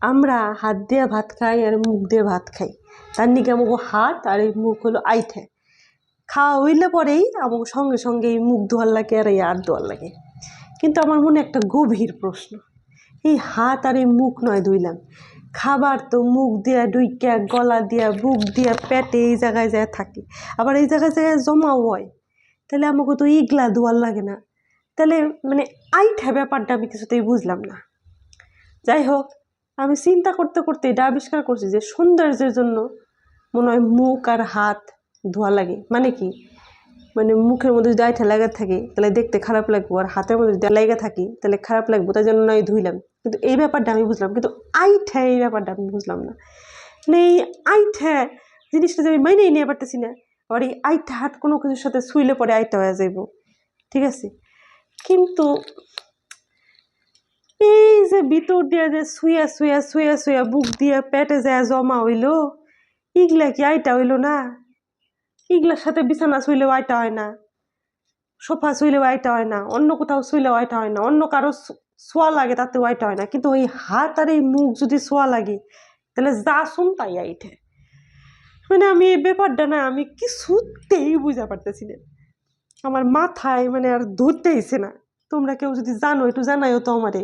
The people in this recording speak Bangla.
আমরা হাত দিয়ে ভাত খাই আর মুখ দিয়ে ভাত খাই। তার নিকে আমাকে হাত আর এই মুখ হলো আইঠে। খাওয়া হইলে পরেই আমাকে সঙ্গে সঙ্গে এই মুখ ধোয়ার লাগে আর এই হাত ধোয়ার লাগে। কিন্তু আমার মনে একটা গভীর প্রশ্ন। এই হাত আর এই মুখ নয় ধুইলাম। খাবার তো মুখ দিয়া ডুইকা, গলা দিয়া, বুক দিয়া, পেটে এই জায়গায় যায় থাকে। আবার এই জায়গায় জায়গায় জমাও হয়। তাহলে আমাকে তো ইগলা ধোয়ার লাগে না। তাহলে মানে আইঠা ব্যাপারটা আমি কিছুতেই বুঝলাম না। যাই হোক আমি চিন্তা করতে করতে এটা আবিষ্কার করছি যে সৌন্দর্যের জন্য মনে হয় মুখ আর হাত ধোয়া লাগে। মানে কি? মানে মুখের মধ্যে যদি আইঠা লাগা থাকে, তাহলে দেখতে খারাপ লাগবো। আর হাতের মধ্যে যদি লেগে থাকি, তাহলে খারাপ লাগবো। তাই জন্য নয় ধুইলাম। কিন্তু এই ব্যাপারটা আমি বুঝলাম। কিন্তু আইঠা এই ব্যাপারটা আমি বুঝলাম না। মানে এই আইঠা জিনিসটা যে আমি মাইনেই নিয়ে পারতেছি না। আবার এই আইঠা হাত কোনো কিছুর সাথে শুইলে পরে আইটা হয়ে যাইব। ঠিক আছে? কিন্তু যে ভিতর দিয়ে যে শুয়া শুয়া শুয়া শুয়া বুক দিয়ে পেটে যায় জমা হইল ইগলা কি আইটা হইল না? ইগলার সাথে বিছানা শুইলেও আইটা হয় না, সোফা শুইলেও আইটা হয় না, অন্য কোথাও শুইলেও আইটা হয় না, অন্য কারও শোয়া লাগে তাতেও আইটা হয় না। কিন্তু ওই হাত আর এই মুখ যদি শোয়া লাগে, তাহলে যা শুন তাই আইঠে। মানে আমি এই ব্যাপারটা না, আমি কি কিছুতেই বুঝা পারতেছি না। আমার মাথায় মানে আর ধরতেইছে না। তোমরা কেউ যদি জানো, একটু জানাইও তো আমারে।